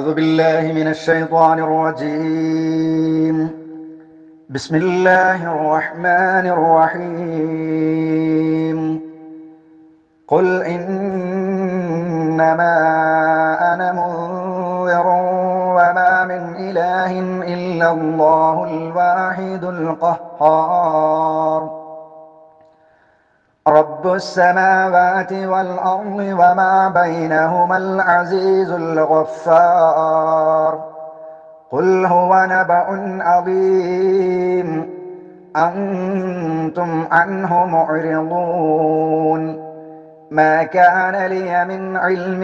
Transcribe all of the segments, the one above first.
أعوذ بالله من الشيطان الرجيم. بسم الله الرحمن الرحيم. قل إنما أنا منذر وما من إله إلا الله الواحد القهار. رب السماوات والأرض وما بينهما العزيز الغفار. قل هو نبأ عظيم. أنتم عنه معرضون. ما كان لي من علم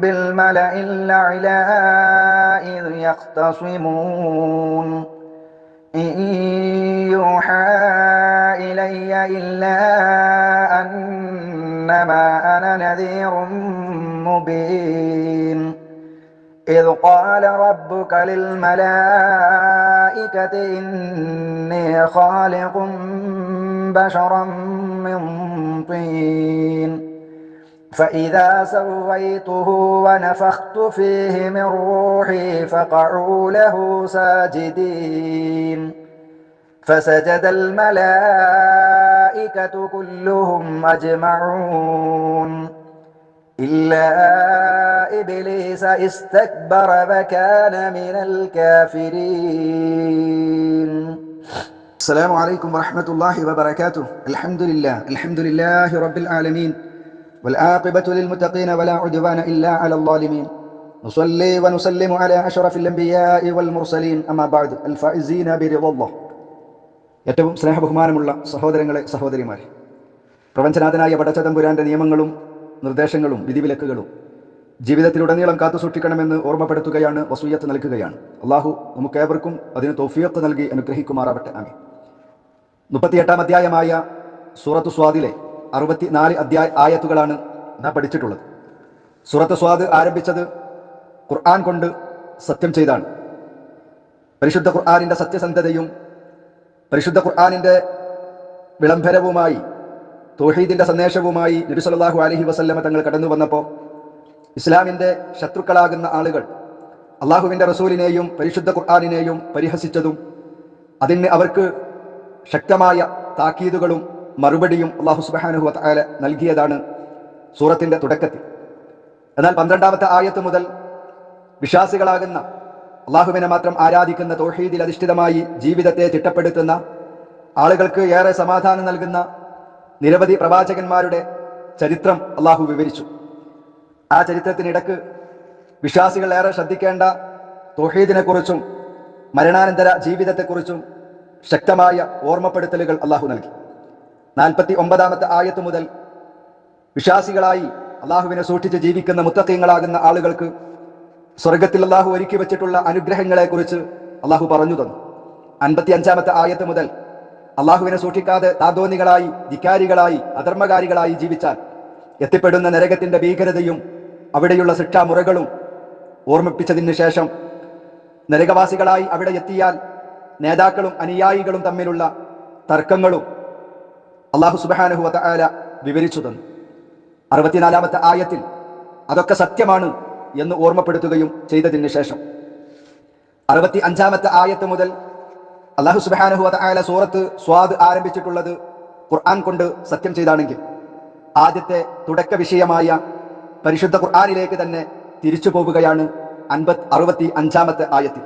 بالملأ الأعلى إذ يختصمون. إن يوحى إلي إلا أنما أنا نذير مبين. إذ قال ربك للملائكة إني خالق بشرا من طين. فإذا سويته ونفخت فيه من روحي فقعوا له ساجدين. فسجد الملائكة كلهم أجمعون. إلا إبليس استكبر فكان من الكافرين. السلام عليكم ورحمة الله وبركاته. الحمد لله. الحمد لله رب العالمين. والعاقبة للمتقين ولا عدوان إلا على الظالمين نصلي ونسلم على أشرف الأنبياء والمرسلين أما بعد الفائزين برضا الله ഏറ്റവും സ്നേഹബഹുമാനമുള്ള സഹോദരങ്ങളെ സഹോദരിമാരെ പ്രപഞ്ചനാഥനായ പടച്ചതമ്പുരാന്റെ നിയമങ്ങളും നിർദ്ദേശങ്ങളും വിധിവിലക്കുകളും ജീവിതത്തിലുടനീളം കാത്തു സൂക്ഷിക്കണമെന്ന് ഓർമ്മപ്പെടുത്തുകയാണ് വസൂയത്ത് നൽകുകയാണ് അള്ളാഹു നമുക്കേവർക്കും അതിന് തൗഫിയത്ത് നൽകി അനുഗ്രഹിക്കുമാറാവട്ടെ ആമി മുപ്പത്തിയെട്ടാം അധ്യായമായ സൂറത്ത് സ്വാദിലെ അറുപത്തി നാല് അധ്യായ ആയത്തുകളാണ് നാം പഠിച്ചിട്ടുള്ളത്. സുറത്ത് സ്വാദ് ആരംഭിച്ചത് ഖുർആൻ കൊണ്ട് സത്യം ചെയ്താണ്. പരിശുദ്ധ ഖുർആാനിന്റെ സത്യസന്ധതയും പരിശുദ്ധ ഖുർആാനിന്റെ വിളംബരവുമായി തോഹീദിന്റെ സന്ദേശവുമായി നബി സല്ലല്ലാഹു അലൈഹി വസല്ലമ തങ്ങൾ കടന്നു വന്നപ്പോൾ ഇസ്ലാമിന്റെ ശത്രുക്കളാകുന്ന ആളുകൾ അള്ളാഹുവിന്റെ റസൂലിനെയും പരിശുദ്ധ ഖുർആാനിനെയും പരിഹസിച്ചതും അതിന് അവർക്ക് ശക്തമായ താക്കീതുകളും മറുപടിയും അള്ളാഹു സുബാനുഹു താല നൽകിയതാണ് സൂറത്തിന്റെ തുടക്കത്തിൽ. എന്നാൽ പന്ത്രണ്ടാമത്തെ ആയത്ത് മുതൽ വിശ്വാസികളാകുന്ന അള്ളാഹുവിനെ മാത്രം ആരാധിക്കുന്ന തോഹീദിൽ അധിഷ്ഠിതമായി ജീവിതത്തെ ചിട്ടപ്പെടുത്തുന്ന ആളുകൾക്ക് ഏറെ സമാധാനം നൽകുന്ന നിരവധി പ്രവാചകന്മാരുടെ ചരിത്രം അള്ളാഹു വിവരിച്ചു. ആ ചരിത്രത്തിനിടക്ക് വിശ്വാസികൾ ഏറെ ശ്രദ്ധിക്കേണ്ട തോഹീദിനെക്കുറിച്ചും മരണാനന്തര ജീവിതത്തെക്കുറിച്ചും ശക്തമായ ഓർമ്മപ്പെടുത്തലുകൾ അള്ളാഹു നൽകി. നാൽപ്പത്തി ഒമ്പതാമത്തെ ആയത്ത് മുതൽ വിശ്വാസികളായി അള്ളാഹുവിനെ സൂക്ഷിച്ച് ജീവിക്കുന്ന മുത്തക്കങ്ങളാകുന്ന ആളുകൾക്ക് സ്വർഗത്തിൽ അള്ളാഹു ഒരുക്കി വെച്ചിട്ടുള്ള അനുഗ്രഹങ്ങളെക്കുറിച്ച് അള്ളാഹു പറഞ്ഞു തന്നു. അൻപത്തി അഞ്ചാമത്തെ ആയത്ത് മുതൽ അള്ളാഹുവിനെ സൂക്ഷിക്കാതെ താതോന്നികളായി ധിക്കാരികളായി അധർമ്മകാരികളായി ജീവിച്ചാൽ എത്തിപ്പെടുന്ന നരകത്തിന്റെ ഭീകരതയും അവിടെയുള്ള ശിക്ഷാമുറകളും ഓർമ്മിപ്പിച്ചതിന് ശേഷം നരകവാസികളായി അവിടെ എത്തിയാൽ നേതാക്കളും അനുയായികളും തമ്മിലുള്ള തർക്കങ്ങളും അള്ളാഹു സുബാനുഹുവ ആല വിവരിച്ചു തന്നു. അറുപത്തിനാലാമത്തെ ആയത്തിൽ അതൊക്കെ സത്യമാണ് എന്ന് ഓർമ്മപ്പെടുത്തുകയും ചെയ്തതിന് ശേഷം. അറുപത്തി അഞ്ചാമത്തെ ആയത്ത് മുതൽ അള്ളാഹു സുബാനുഹുവ ആല സൂറത്ത് സ്വാദ് ആരംഭിച്ചിട്ടുള്ളത് ഖുർആൻ കൊണ്ട് സത്യം ചെയ്താണെങ്കിൽ ആദ്യത്തെ തുടക്ക വിഷയമായ പരിശുദ്ധ ഖുർആാനിലേക്ക് തന്നെ തിരിച്ചു പോവുകയാണ് അൻപത് അറുപത്തി അഞ്ചാമത്തെ ആയത്തിൽ.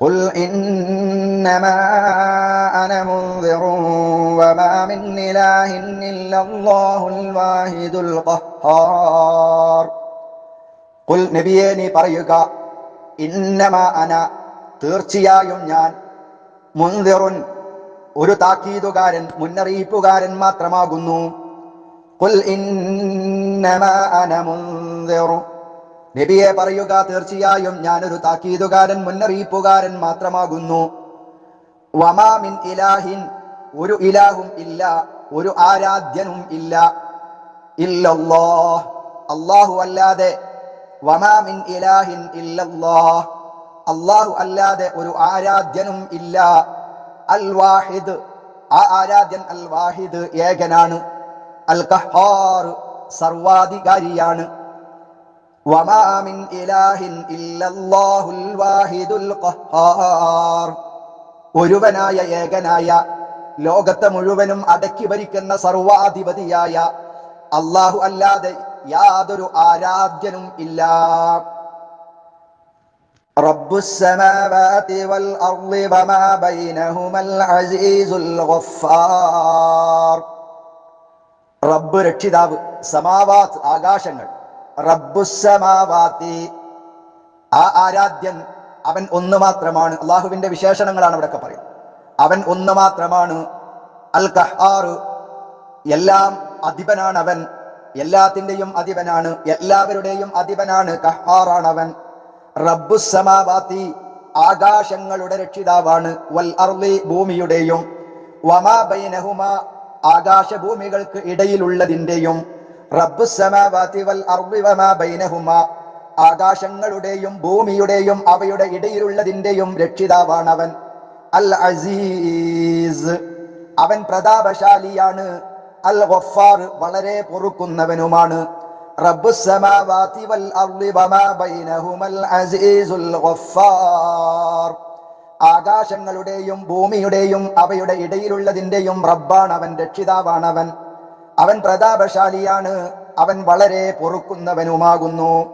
قل إنما أنا منذر وما من إله إلا الله الواحد القهار കുൽ നബിയെ നീ പറയുക ഇന്നമ അന തീർച്ചയായും ഞാൻ മുൻതിറുൻ ഒരു താക്കീതുകാരൻ മുന്നറിയിപ്പുകാരൻ മാത്രമാകുന്നു കുൽ ഇന്നമ അന മുൻതിറു നബിയെ പറയുക തീർച്ചയായും ഞാനൊരു താക്കീതുകാരൻ മുന്നറിയിപ്പുകാരൻ മാത്രമാകുന്നു. വമാമിൻ ഇലാഹിൻ ഒരു ഇലാഹും ഇല്ല ഒരു ആരാധ്യനും ഇല്ല. ഇല്ലല്ലോ അള്ളാഹു അല്ലാതെ വമാമിൻ ഇലാഹിൻ ഇല്ലല്ലോ അള്ളാഹു അല്ലാതെ ഒരു ആരാധ്യനും ഇല്ല. അൽ വാഹിദ് ആ ആരാധ്യൻ അൽ വാഹിദ് ഏകനാണ്. അൽ കഹാർ സർവാധികാരിയാണ്. വമാ മിൻ ഇലാഹിൻ ഇല്ലല്ലാഹുൽ വാഹിദുൽ ഖഹാർ ഒരുവനായ ഏകനായ ലോകത്തെ മുഴുവനും അടക്കി ഭരിക്കുന്ന സർവാധിപതിയായ അള്ളാഹു അല്ലാതെ യാതൊരു ആരാധ്യനും ഇല്ല رب السماوات والأرض وما بينهما العزيز الغفار റബ്ബ് രക്ഷിതാവ് സമാവാത്ത് ആകാശങ്ങൾ റബ്ബുസമാവാത്തി ആ ആരാധ്യൻ അവൻ ഒന്ന് മാത്രമാണ്. അള്ളാഹുവിന്റെ വിശേഷണങ്ങളാണ് ഇവിടെയൊക്കെ പറയുന്നത്. അവൻ ഒന്ന് മാത്രമാണ്. അൽ കഹാറു എല്ലാം അധിപനാണ് അവൻ. എല്ലാത്തിന്റെയും അധിപനാണ്. എല്ലാവരുടെയും അധിപനാണ് കഹാറാണ് അവൻ. റബ്ബുസമാവാത്തി ആകാശങ്ങളുടെ രക്ഷിതാവാണ്. വൽ അർളി ഭൂമിയുടെയും. വമാ ആകാശഭൂമികൾക്ക് ഇടയിലുള്ളതിന്റെയും. ആകാശങ്ങളുടെയും ഭൂമിയുടെയും അവയുടെ ഇടയിലുള്ളതിന്റെയും രക്ഷിതാവാണ് അവൻ അൽ അസീസ്. അവൻ പ്രതാപശാലിയാണ്. അൽ ഗഫാർ വളരെ പൊറുക്കുന്നവനുമാണ്. റബ്ബുസമാവാതി വൽ അർളി വമാ ബൈനഹുമൽ അസീസുൽ ഗഫാർ. ആകാശങ്ങളുടെയും ഭൂമിയുടെയും അവയുടെ ഇടയിലുള്ളതിന്റെയും റബ്ബാണ് അവൻ രക്ഷിതാവാണ് അവൻ പ്രതാപശാലിയാണ്. അവൻ വളരെ പൊറുക്കുന്നവനുമാകുന്നു.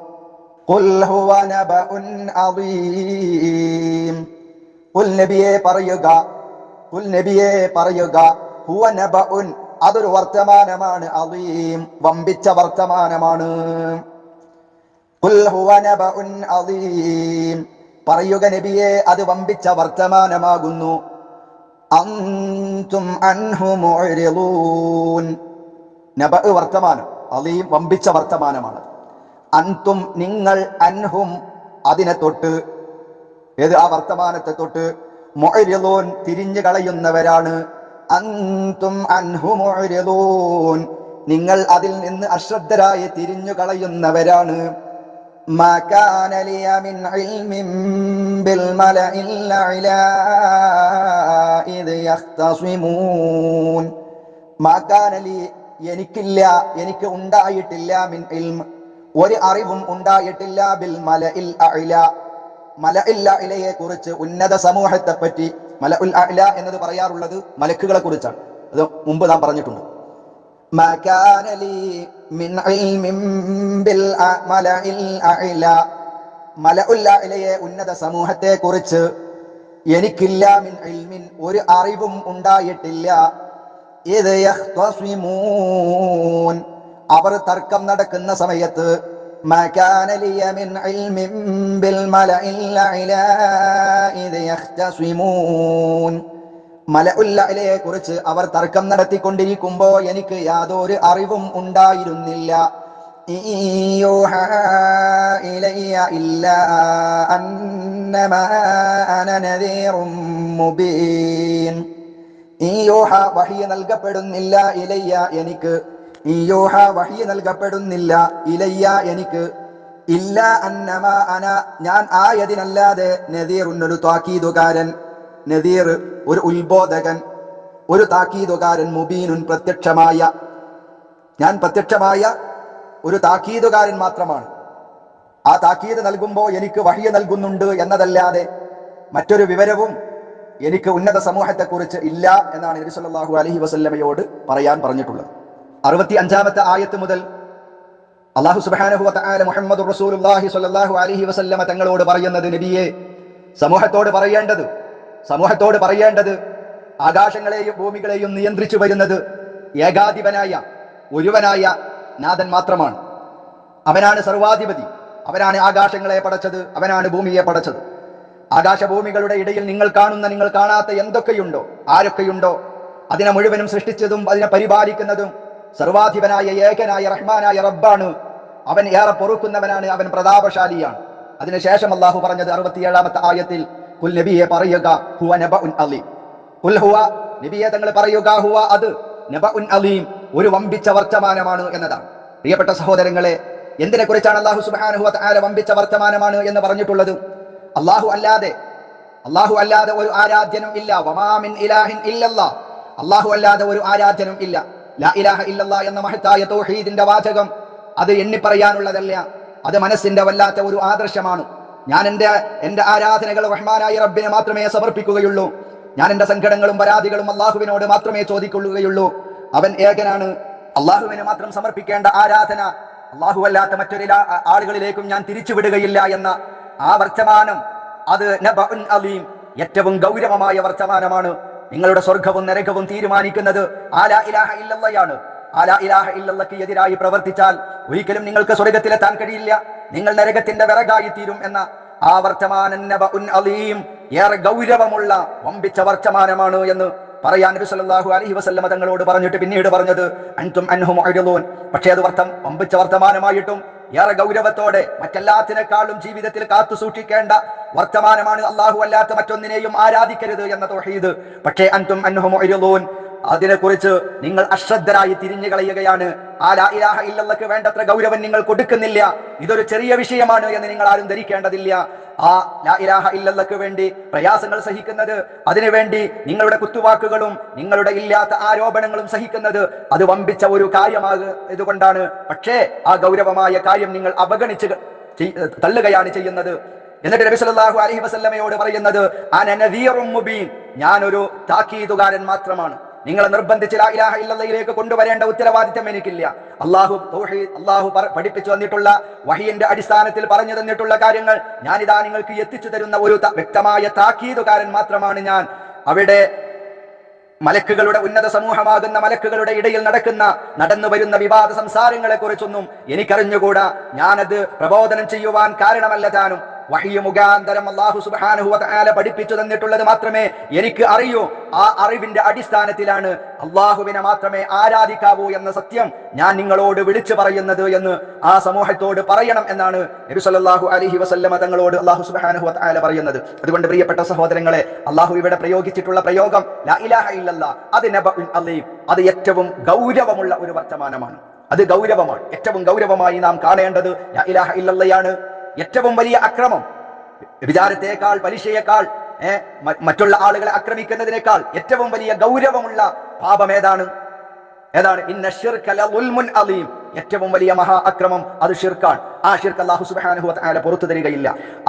നബിയെ പറയുക. നബിയെ പറയുക. അതൊരു വർത്തമാനമാണ്. അവീം വമ്പിച്ച വർത്തമാനമാണ്. പറയുക നബിയെ അത് വമ്പിച്ച വർത്തമാനമാകുന്നു. അൻഹു നബ വർത്തമാനം അലീം വമ്പിച്ച വർത്തമാനമാണ് അന്തും നിങ്ങൾ അൻഹും അതിനെ തൊട്ട് ഏത് ആ വർത്തമാനത്തെ തൊട്ട് മൊഴിലോൻ തിരിഞ്ഞു കളയുന്നവരാണ് അന്തും അൻഹു മൊഴിലോൻ നിങ്ങൾ അതിൽ നിന്ന് അശ്രദ്ധരായി തിരിഞ്ഞു കളയുന്നവരാണ് ما كان لي من علم بالملأ الأعلى إذ يختصمون ما كان لي എനിക്കില്ല എനിക്ക് ഉണ്ടായിട്ടില്ല മിൻ ഇൽമ്. ഒരു അറിവും ഉണ്ടായിട്ടില്ല ബിൽ മല ഇൽ അഇല. മല ഇല്ല ഇലയെ കുറിച്ച് ഉന്നത സമൂഹത്തെ പറ്റി മല ഉൽ അഇല എന്നത് പറയാറുള്ളത് മലക്കുകളെ കുറിച്ചാണ്. അത് മുമ്പ് നാം പറഞ്ഞിട്ടുണ്ട്. ഉന്നത സമൂഹത്തെ കുറിച്ച് എനിക്കില്ല മിൻ ഒരു അറിവും ഉണ്ടായിട്ടില്ല അവർ തർക്കം നടക്കുന്ന സമയത്ത് മലഉല്ലയെ കുറിച്ച് അവർ തർക്കം നടത്തിക്കൊണ്ടിരിക്കുമ്പോ എനിക്ക് യാതൊരു അറിവും ഉണ്ടായിരുന്നില്ല. ഇല്ല ഈ യോഹ വഹിയ നൽകപ്പെടുന്നില്ല ഇലയ്യ എനിക്ക്. ഈ യോഹ വഹിയ നൽകപ്പെടുന്നില്ല ഇലയ്യ എനിക്ക്. ഇല്ല അന്നമ അന ഞാൻ ആയതിനല്ലാതെ നദീറുന്നൊരു താക്കീതുകാരൻ. നദീർ ഒരു ഉത്ബോധകൻ ഒരു താക്കീതുകാരൻ മുബീനുൻ പ്രത്യക്ഷമായ. ഞാൻ പ്രത്യക്ഷമായ ഒരു താക്കീതുകാരൻ മാത്രമാണ്. ആ താക്കീത് നൽകുമ്പോൾ എനിക്ക് വഹിയ നൽകുന്നുണ്ട് എന്നതല്ലാതെ മറ്റൊരു വിവരവും എനിക്ക് ഉന്നത സമൂഹത്തെക്കുറിച്ച് ഇല്ല എന്നാണ് നബി സല്ലല്ലാഹു അലൈഹി വസല്ലമയോട് പറയാൻ പറഞ്ഞിട്ടുള്ളത്. അറുപത്തി അഞ്ചാമത്തെ ആയത്ത് മുതൽ അള്ളാഹു സുബ്ഹാനഹു വതആല മുഹമ്മദ് റസൂലുല്ലാഹി സ്വല്ലല്ലാഹു അലൈഹി വസല്ലമ തങ്ങളോട് പറയുന്നത് നബിയെ സമൂഹത്തോട് പറയേണ്ടത് സമൂഹത്തോട് പറയേണ്ടത് ആകാശങ്ങളെയും ഭൂമികളെയും നിയന്ത്രിച്ചു വരുന്നത് ഏകാധിപനായ ഒരുവനായ നാഥൻ മാത്രമാണ്. അവനാണ് സർവാധിപതി അവനാണ് ആകാശങ്ങളെ പടച്ചത് അവനാണ് ഭൂമിയെ പടച്ചത്. ആകാശഭൂമികളുടെ ഇടയിൽ നിങ്ങൾ കാണുന്ന നിങ്ങൾ കാണാത്ത എന്തൊക്കെയുണ്ടോ? ആരൊക്കെയുണ്ടോ? അതിനെ മുഴുവനും സൃഷ്ടിച്ചതും അതിനെ പരിപാലിക്കുന്നതും സർവാധിപനായ ഏകനായ റഹ്മാനായ റബ്ബാണ്. അവൻ ഏറെ പൊറുക്കുന്നവനാണ് അവൻ പ്രതാപശാലിയാണ്. അതിനുശേഷം അള്ളാഹു പറഞ്ഞത് അറുപത്തിയേഴാമത്തെ ആയത്തിൽ കുൽ നബിയെ പറയുക ഹുവ നബഉൻ അലീം. കുൽ ഹുവ? നബിയെ തങ്ങൾ പറയുക ഹുവ അത് നബഉൻ അലീം. ഒരു വമ്പിച്ച വർത്തമാനമാണ് എന്നതാണ്. പ്രിയപ്പെട്ട സഹോദരങ്ങളെ എന്തിനെ കുറിച്ചാണ് അള്ളാഹു സുബാനുഹുവ വമ്പിച്ച വർത്തമാനമാണ് എന്ന് പറഞ്ഞിട്ടുള്ളത്? അള്ളാഹു അല്ലാതെ അള്ളാഹു അല്ലാതെ ഒരു ആരാധ്യനും ഇല്ല. വമാമിൻ ഇലാഹിൻ ഇല്ലല്ലാ. അള്ളാഹു അല്ലാതെ ഒരു ആരാധ്യനും ഇല്ല. ലാ ഇലാഹ ഇല്ലല്ലാ എന്ന മഹത്തായ തൗഹീദിന്റെ വാചകം അത് എണ്ണി പറയാനുള്ളതല്ല അത് മനസ്സിന്റെ വല്ലാത്ത ഒരു ആദർശമാണ്. ഞാൻ എന്റെ എന്റെ ആരാധനകൾ റഹ്മാനായ റബ്ബിനെ മാത്രമേ സമർപ്പിക്കുകയുള്ളൂ. ഞാൻ എന്റെ സങ്കടങ്ങളും പരാതികളും അള്ളാഹുവിനോട് മാത്രമേ ചോദിക്കൊള്ളുകയുള്ളൂ. അവൻ ഏകനാണ്. അള്ളാഹുവിന് മാത്രം സമർപ്പിക്കേണ്ട ആരാധന അള്ളാഹു അല്ലാത്ത മറ്റൊരു ആളുകളിലേക്കും ഞാൻ തിരിച്ചുവിടുകയില്ല എന്ന ആ വർത്തമാനം അത് അലീം ഏറ്റവും ഗൗരവമായ വർത്തമാനമാണ്. നിങ്ങളുടെ സ്വർഗവും നരകവും തീരുമാനിക്കുന്നത് ആലാ ഇലാഹ ഇല്ലയാണ് ആലാ ഇലാഹ ഇല്ലക്ക് എതിരായി പ്രവർത്തിച്ചാൽ ഒരിക്കലും നിങ്ങൾക്ക് സ്വർഗത്തിലെത്താൻ കഴിയില്ല. നിങ്ങൾ നരകത്തിന്റെ വിറകായി തീരും എന്ന ആ വർത്തമാനം അലീം ഏറെ ഗൗരവമുള്ള വമ്പിച്ച വർത്തമാനമാണ് എന്ന് പറയാൻ നബി സല്ലല്ലാഹു അലൈഹി വസല്ലമ തങ്ങളോട് പറഞ്ഞിട്ട് പിന്നീട് പറഞ്ഞത് അൻതും അൻഹു പക്ഷേ അത് വർത്തം വമ്പിച്ച വർത്തമാനമായിട്ടും ഏറെ ഗൗരവത്തോടെ മറ്റെല്ലാത്തിനേക്കാളും ജീവിതത്തിൽ കാത്തു സൂക്ഷിക്കേണ്ട വർത്തമാനമാണ് അള്ളാഹു അല്ലാത്ത മറ്റൊന്നിനെയും ആരാധിക്കരുത് എന്ന തൗഹീദ്. പക്ഷേ അൻതും അൻഹു അതിനെക്കുറിച്ച് നിങ്ങൾ അശ്രദ്ധരായി തിരിഞ്ഞു കളയുകയാണ്. ആ ലാ ഇലാഹ ഇല്ലല്ലക്ക് വേണ്ടത്ര ഗൗരവം നിങ്ങൾ കൊടുക്കുന്നില്ല. ഇതൊരു ചെറിയ വിഷയമാണ് എന്ന് നിങ്ങൾ ആരും ധരിക്കേണ്ടതില്ല. ആ ലാ ഇലാഹ ഇല്ലല്ലക്ക് വേണ്ടി പ്രയാസങ്ങൾ സഹിക്കുന്നത് അതിനുവേണ്ടി നിങ്ങളുടെ കുത്തുവാക്കുകളും നിങ്ങളുടെ ഇല്ലാത്ത ആരോപണങ്ങളും സഹിക്കുന്നത് അത് വമ്പിച്ച ഒരു കാര്യമാക ഇതുകൊണ്ടാണ്. പക്ഷേ ആ ഗൗരവമായ കാര്യം നിങ്ങൾ അവഗണിച്ച് തള്ളുകയാണ് ചെയ്യുന്നത്. എന്നിട്ട് നബി സല്ലല്ലാഹു അലൈഹി വസല്ലമയോട് പറയുന്നത് അന നദീറും മുബീൻ. ഞാനൊരു താക്കീതുകാരൻ മാത്രമാണ്. നിങ്ങളെ നിർബന്ധിച്ച് ലാ ഇലാഹ ഇല്ലല്ലയിലേക്ക് കൊണ്ടുവരേണ്ട ഉത്തരവാദിത്തം എനിക്കില്ല. അള്ളാഹു അള്ളാഹു പഠിപ്പിച്ചു തന്നിട്ടുള്ള വഹിയന്റെ അടിസ്ഥാനത്തിൽ പറഞ്ഞു തന്നിട്ടുള്ള കാര്യങ്ങൾ ഞാനിതാ നിങ്ങൾക്ക് എത്തിച്ചു തരുന്ന ഒരു വ്യക്തമായ താക്കീതുകാരൻ മാത്രമാണ് ഞാൻ. അവിടെ മലക്കുകളുടെ ഉന്നത സമൂഹമാകുന്ന മലക്കുകളുടെ ഇടയിൽ നടക്കുന്ന നടന്നു വരുന്ന വിവാദ സംസാരങ്ങളെ കുറിച്ചൊന്നും എനിക്കറിഞ്ഞുകൂടാ. ഞാനത് പ്രബോധനം ചെയ്യുവാൻ കാരണമല്ല താനും. വഹിയ മുഖാന്തരം അള്ളാഹു സുബ്ഹാനഹു വ തആല പഠിപ്പിച്ചു തന്നിട്ടുള്ളത് മാത്രമേ എനിക്ക് അറിയൂ. ആ അറിവിന്റെ അടിസ്ഥാനത്തിലാണ് അള്ളാഹുവിനെ മാത്രമേ ആരാധിക്കാവൂ എന്ന സത്യം ഞാൻ നിങ്ങളോട് വിളിച്ചു പറയുന്നത് എന്ന് ആ സമൂഹത്തോട് പറയണം എന്നാണ് നബി സല്ലല്ലാഹു അലൈഹി വസല്ലമ തങ്ങളോട് അള്ളാഹു സുബ്ഹാനഹു വതആല തആല പറയുന്നത്. അതുകൊണ്ട് പ്രിയപ്പെട്ട സഹോദരങ്ങളെ അള്ളാഹു ഇവിടെ പ്രയോഗിച്ചിട്ടുള്ള പ്രയോഗം ലാ ഇലാഹ ഇല്ലല്ലാ അത് അലീം അത് ഏറ്റവും ഗൗരവമുള്ള ഒരു വർത്തമാനമാണ്. അത് ഗൗരവമാണ്. ഏറ്റവും ഗൗരവമായി നാം കാണേണ്ടത് ലാ ഇലാഹ ഇല്ലല്ലയാണ്. ഏറ്റവും വലിയ അക്രമം. വിചാരത്തേക്കാൾ പലിശയേക്കാൾ മറ്റുള്ള ആളുകളെ ആക്രമിക്കുന്നതിനേക്കാൾ ഏറ്റവും വലിയ ഗൗരവമുള്ള പാപം ഏതാണ്? ഏതാണ്? ഏറ്റവും വലിയ മഹാ അക്രമം അത് ഷിർക്കാണ് ആ ഷിർക്ക് അള്ളാഹു സുബ്ഹാനഹു വ തആല പുറത്തു തരികയില്ല.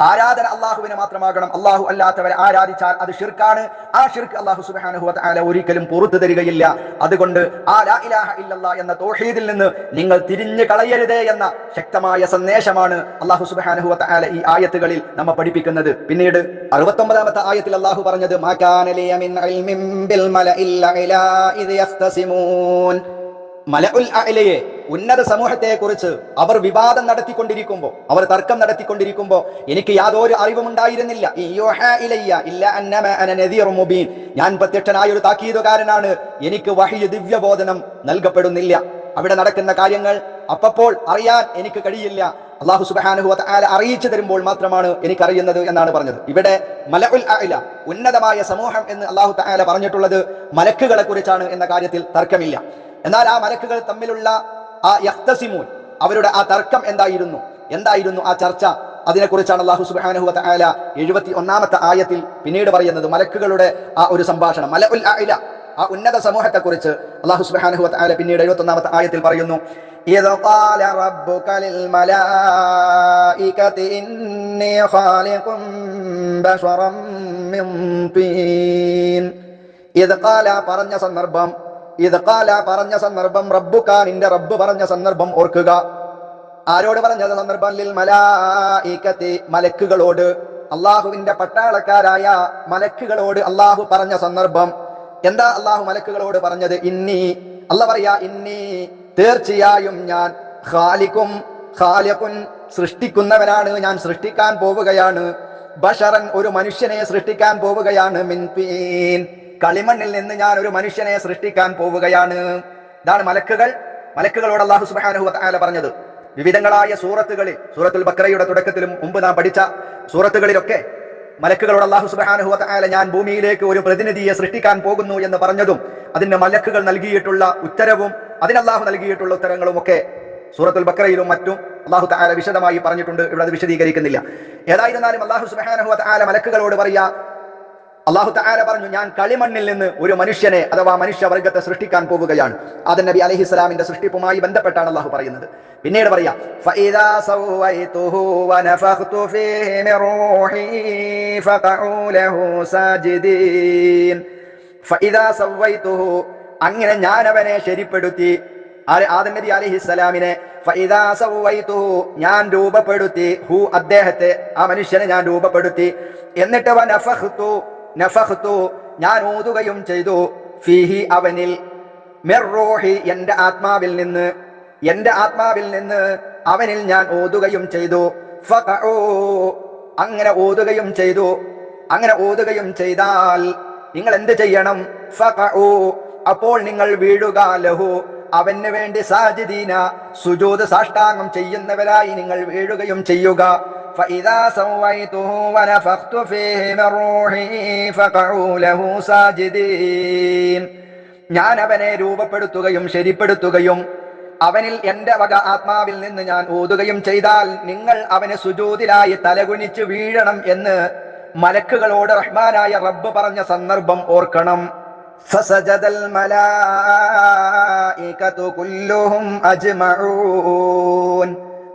ആരാധന അള്ളാഹുവിനെ മാത്രമാകണം. അള്ളാഹു അല്ലാത്തവരെ ആരാധിച്ചാൽ അത് ഷിർക്കാണ് ആ ഷിർക്ക് അള്ളാഹു സുബ്ഹാനഹു വ തആല ഒരിക്കലും പുറത്തു തരികയില്ല. അതുകൊണ്ട് ആ ലാ ഇലാഹ ഇല്ലല്ലാ എന്ന തൗഹീദിൽ നിന്ന് നിങ്ങൾ തിരിഞ്ഞു കളയരുതേ എന്ന ശക്തമായ സന്ദേശമാണ് അള്ളാഹു സുബ്ഹാനഹു വ തആല ഈ ആയത്തുകളിൽ നമ്മെ പഠിപ്പിക്കുന്നത്. പിന്നീട് അറുപത്തൊമ്പതാമത്തെ ആയത്തിൽ അള്ളാഹു പറഞ്ഞത് മലഉൽ അഅലയെ ഉന്നത സമൂഹത്തെക്കുറിച്ച് അവർ വിവാദം നടത്തിക്കൊണ്ടിരിക്കുമ്പോൾ അവർ തർക്കം നടത്തിക്കൊണ്ടിരിക്കുമ്പോൾ എനിക്ക് യാതൊരു അറിവും ഉണ്ടായിരുന്നില്ല. ഞാൻ പ്രത്യക്ഷനായ ഒരു താക്കീതുകാരനാണ്. എനിക്ക് വഹിയ ദിവ്യബോധനം നൽകപ്പെടുന്നില്ല. അവിടെ നടക്കുന്ന കാര്യങ്ങൾ അപ്പപ്പോൾ അറിയാൻ എനിക്ക് കഴിയില്ല. അള്ളാഹു സുബ്ഹാനഹു വ തആല അറിയിച്ചു തരുമ്പോൾ മാത്രമാണ് എനിക്ക് അറിയുന്നത് എന്നാണ് പറഞ്ഞത്. ഇവിടെ മലഉൽ അല ഉന്നതമായ സമൂഹം എന്ന് അള്ളാഹു തആല പറഞ്ഞിട്ടുള്ളത് മലക്കുകളെ കുറിച്ചാണ് എന്ന കാര്യത്തിൽ തർക്കമില്ല. എന്നാൽ ആ മലക്കുകൾ തമ്മിലുള്ള ആ യഖ്തസിമൂൻ അവരുടെ ആ തർക്കം എന്തായിരുന്നു എന്തായിരുന്നു ആ ചർച്ച അതിനെക്കുറിച്ചാണ് അള്ളാഹു സുബ്ഹാനഹു വ തആല എഴുപത്തി ഒന്നാമത്തെ ആയത്തിൽ പിന്നീട് പറയുന്നത് മലക്കുകളുടെ ആ ഒരു സംഭാഷണം മല ഉൽ അഇല ആ ഉന്നത സമൂഹത്തെ കുറിച്ച് അള്ളാഹു സുബ്ഹാനഹു വ തആല പിന്നീട് എഴുപത്തി ഒന്നാമത്തെ ആയത്തിൽ പറയുന്നു إذ قال ربك للملائكة إني خالق بشرا من طين إذ قال പറഞ്ഞ സന്ദർഭം ഇത് കാല പറഞ്ഞ സന്ദർഭം റബ്ബുക നിന്റെ റബ്ബ് പറഞ്ഞ സന്ദർഭം ഓർക്കുക. ആരോട് പറഞ്ഞ സന്ദർഭം? മലക്കുകളോട്. അള്ളാഹുവിന്റെ പട്ടാളക്കാരായ മലക്കുകളോട് അള്ളാഹു പറഞ്ഞ സന്ദർഭം. എന്താ അള്ളാഹു മലക്കുകളോട് പറഞ്ഞത്? ഇന്നി. അല്ല പറയാ ഇന്നി. തീർച്ചയായും ഞാൻ ഖാലിക്കും ഖാലിഖുൻ സൃഷ്ടിക്കുന്നവനാണ്. ഞാൻ സൃഷ്ടിക്കാൻ പോവുകയാണ്. ബഷറൻ ഒരു മനുഷ്യനെ സൃഷ്ടിക്കാൻ പോവുകയാണ്. മിൻ തീൻ. കളിമണ്ണിൽ നിന്ന് ഞാൻ ഒരു മനുഷ്യനെ സൃഷ്ടിക്കാൻ പോവുകയാണ്. ഇതാണ് മലക്കുകൾ. മലക്കുകളോട് അള്ളാഹു തആല പറഞ്ഞത്. വിവിധങ്ങളായ സൂറത്തുകളിൽ സൂറത്തുൽ ബക്രയുടെ തുടക്കത്തിലും മുമ്പ് നാം പഠിച്ച സൂറത്തുകളിലൊക്കെ മലക്കുകളോട് അള്ളാഹു തആല ഞാൻ ഭൂമിയിലേക്ക് ഒരു പ്രതിനിധിയെ സൃഷ്ടിക്കാൻ പോകുന്നു എന്ന് പറഞ്ഞതും അതിന് മലക്കുകൾ നൽകിയിട്ടുള്ള ഉത്തരവും അതിന് അള്ളാഹു നൽകിയിട്ടുള്ള ഉത്തരങ്ങളും ഒക്കെ സൂറത്തുൽ ബക്രയിലും മറ്റും അള്ളാഹു താല വിശദമായി പറഞ്ഞിട്ടുണ്ട്. ഇവിടെ അത് വിശദീകരിക്കുന്നില്ല. ഏതായിരുന്നാലും അള്ളാഹു സുബ്ഹാനഹു വ തആല മലക്കുകളോട് പറയാ അള്ളാഹു താര പറഞ്ഞു ഞാൻ കളിമണ്ണിൽ നിന്ന് ഒരു മനുഷ്യനെ അഥവാ മനുഷ്യവർഗത്തെ സൃഷ്ടിക്കാൻ പോവുകയാണ്. അത് നബി അലഹിസ്ലാമിന്റെ സൃഷ്ടിപ്പുമായി ബന്ധപ്പെട്ടാണ് അള്ളാഹു പറയുന്നത്. പിന്നീട് പറയാം അങ്ങനെ ഞാൻ അവനെ ശരിപ്പെടുത്തി ആദം നബി ഞാൻ രൂപപ്പെടുത്തി ഹു അദ്ദേഹത്തെ ആ മനുഷ്യനെ ഞാൻ രൂപപ്പെടുത്തി എന്നിട്ട് അവൻ നഫഖ്തു ഞാൻ ഊതുകയും ചെയ്തു. ഫീഹി അവനിൽ മെർറോഹി എന്റെ ആത്മാവിൽ നിന്ന് എന്റെ ആത്മാവിൽ നിന്ന് അവനിൽ ഞാൻ ഓതുകയും ചെയ്തു. അങ്ങനെ ഓതുകയും ചെയ്തു. അങ്ങനെ ഓതുകയും ചെയ്താൽ നിങ്ങൾ എന്ത് ചെയ്യണം? അപ്പോൾ നിങ്ങൾ വീഴുക ലഹു. അവന് വേണ്ടി സാജിദീന സുജൂദ് സാഷ്ടാംഗം ചെയ്യുന്നവരായി നിങ്ങൾ വീഴുകയും ചെയ്യുക فإذا سويته ونفخت فيه من روحي فقعوا له ساجدين ഞാൻ അവനെ രൂപപ്പെടുത്തുകയും ശരിപ്പെടുത്തുകയും അവനിൽ എന്റെ വക ആത്മാവിൽ നിന്ന് ഞാൻ ഊതുകയും ചെയ്താൽ നിങ്ങൾ അവന് സുജൂതിലായി തലകുനിച്ച് വീഴണം എന്ന് മലക്കുകളോട് റഹ്മാനായ റബ്ബ് പറഞ്ഞ സന്ദർഭം ഓർക്കണം فسجد الملائكة كلهم أجمعون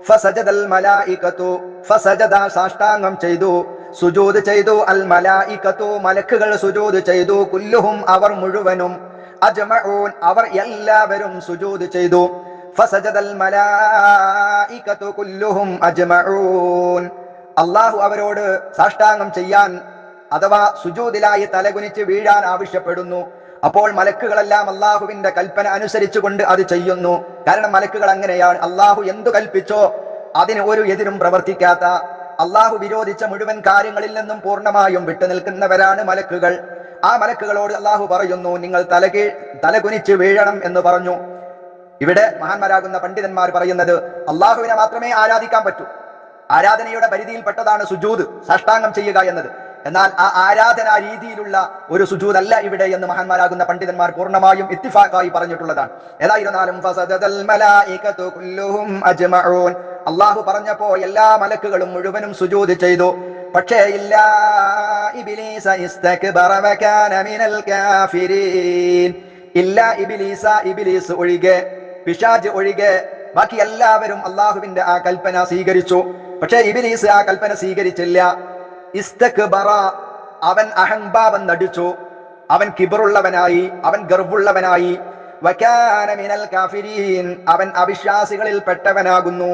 فسجد الملائكة فسجد സാഷ്ടാംഗം ചെയ്തു സുജൂദ് ചെയ്തു അൽ മലായിക്കത്തു മലക്കുകൾ സുജൂദ് ചെയ്തു കുല്ലുഹും അവർ മുഴുവനും അജ്മഊൻ അവർ എല്ലാവരും സുജൂദ് ചെയ്തു ഫസജദൽ മലായിക്കത്തു കുല്ലുഹും അജ്മഊൻ അള്ളാഹു അവരോട് സാഷ്ടാംഗം ചെയ്യാൻ അഥവാ സുജൂതിലായി തലകുനിച്ച് വീഴാൻ ആവശ്യപ്പെടുന്നു. അപ്പോൾ മലക്കുകളെല്ലാം അള്ളാഹുവിന്റെ കൽപ്പന അനുസരിച്ചുകൊണ്ട് അത് ചെയ്യുന്നു. കാരണം മലക്കുകൾ അങ്ങനെയാണ്. അള്ളാഹു എന്തു കൽപ്പിച്ചോ അതിന് ഒരു എതിരും പ്രവർത്തിക്കാത്ത അള്ളാഹു വിരോധിച്ച മുഴുവൻ കാര്യങ്ങളിൽ നിന്നും പൂർണമായും വിട്ടുനിൽക്കുന്നവരാണ് മലക്കുകൾ. ആ മലക്കുകളോട് അള്ളാഹു പറയുന്നു നിങ്ങൾ തലകീ തലകുനിച്ച് വീഴണം എന്ന് പറഞ്ഞു. ഇവിടെ മഹാന്മാരാകുന്ന പണ്ഡിതന്മാർ പറയുന്നത് അള്ളാഹുവിനെ മാത്രമേ ആരാധിക്കാൻ പറ്റൂ. ആരാധനയുടെ പരിധിയിൽപ്പെട്ടതാണ് സുജൂത് സാഷ്ടാംഗം ചെയ്യുക എന്നത്. എന്നാൽ ആ ആരാധനാ രീതിയിലുള്ള ഒരു സുജൂതല്ല ഇവിടെ എന്ന് മഹാന്മാരാകുന്ന പണ്ഡിതന്മാർ പൂർണമായും ഇത്തിഫാക്കായി പറഞ്ഞിട്ടുള്ളതാണ്. ഏതായിരുന്നാലും അള്ളാഹു പറഞ്ഞപ്പോ എല്ലാ മലക്കുകളും മുഴുവനും സുജൂദ് ചെയ്തു. പക്ഷേ ഇല്ല ഇബ്ലീസ ഇബ്ലീസ ഒഴികെ പിശാജ് ഒഴികെ ബാക്കി എല്ലാവരും അള്ളാഹുവിന്റെ ആ കൽപ്പന സ്വീകരിച്ചു. പക്ഷേ ഇബിലീസ് ആ കൽപ്പന സ്വീകരിച്ചില്ല. അവൻ അഹംഭാവം നടിച്ചു. അവൻ കിബറുള്ളവനായി അവൻ ഗർവുള്ളവനായി. അവൻ അവിശ്വാസികളിൽ പെട്ടവനാകുന്നു.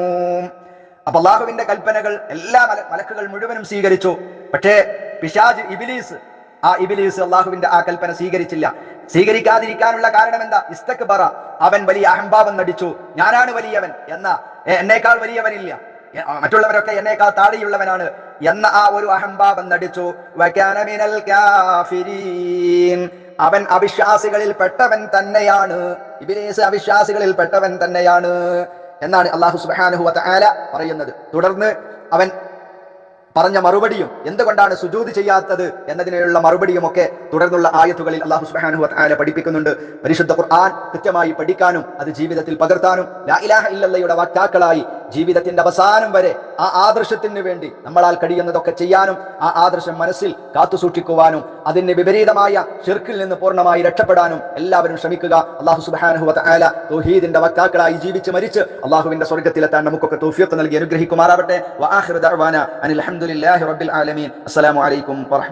അപ്പൊ അള്ളാഹുവിന്റെ കൽപ്പനകൾ എല്ലാ മല മലക്കുകൾ മുഴുവനും സ്വീകരിച്ചു. പക്ഷേ പിശാജ് ഇബിലീസ് ആ ഇബിലീസ് അള്ളാഹുവിന്റെ ആ കൽപ്പന സ്വീകരിച്ചില്ല. സ്വീകരിക്കാതിരിക്കാനുള്ള കാരണം എന്താ ഇസ്തക് പറ അവൻ വലിയ അഹംഭാവം നടിച്ചു. ഞാനാണ് വലിയവൻ എന്ന എന്നേക്കാൾ വലിയവനില്ല. മറ്റുള്ളവരൊക്കെ എന്നേക്കാൾ താഴെയുള്ളവനാണ് എന്ന ആ ഒരു അഹംഭാവം നടിച്ചു. അവൻ അവിശ്വാസികളിൽ പെട്ടവൻ തന്നെയാണ്. ഇബിലേസ് അവിശ്വാസികളിൽ പെട്ടവൻ തന്നെയാണ് എന്നാണ് അള്ളാഹു സുബ്ഹാനഹു വതആല പറയുന്നത്. തുടർന്ന് അവൻ പറഞ്ഞ മറുപടിയും എന്തുകൊണ്ടാണ് സുജൂദ് ചെയ്യാത്തത് എന്നതിനുള്ള മറുപടിയും ഒക്കെ തുടർന്നുള്ള ആയത്തുകളിൽ അള്ളാഹു സുബാനു വതആല പഠിപ്പിക്കുന്നുണ്ട്. പരിശുദ്ധ ഖുർആൻ കൃത്യമായി പഠിക്കാനും അത് ജീവിതത്തിൽ പകർത്താനും ലാ ഇലാഹ ഇല്ലല്ലയുടെ വാക്താക്കളായി ജീവിതത്തിന്റെ അവസാനം വരെ ആ ആദർശത്തിന് വേണ്ടി നമ്മളാൽ കഴിയുന്നതൊക്കെ ചെയ്യാനും ആ ആദർശം മനസ്സിൽ കാത്തുസൂക്ഷിക്കുവാനും അതിന് വിപരീതമായ ഷിർക്കിൽ നിന്ന് പൂർണമായി രക്ഷപ്പെടാനും എല്ലാവരും ശ്രമിക്കുക. അള്ളാഹു വതആല തൗഹീദിന്റെ വക്താക്കളായി ജീവിച്ച് മരിച്ച് അള്ളാഹുവിന്റെ സ്വർഗത്തിലെത്താൻ നമുക്കൊക്കെ തൗഫീഖ് നൽകി അനുഗ്രഹിക്കുമാറാവട്ടെ. അനിൽ ഹംദുലില്ലാഹി റബ്ബിൽ ആലമീൻ. അസ്സലാമു അലൈക്കും